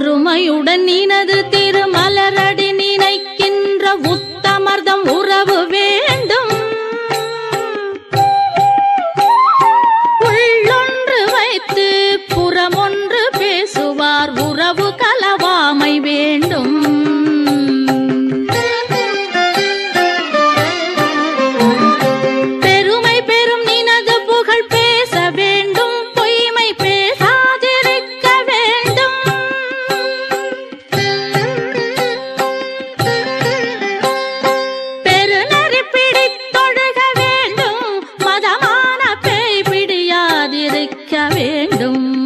பொறுமையுடன் இனது பிடித்தொழுக வேண்டும். மதமான பேய் பிடியாதிருக்க வேண்டும்.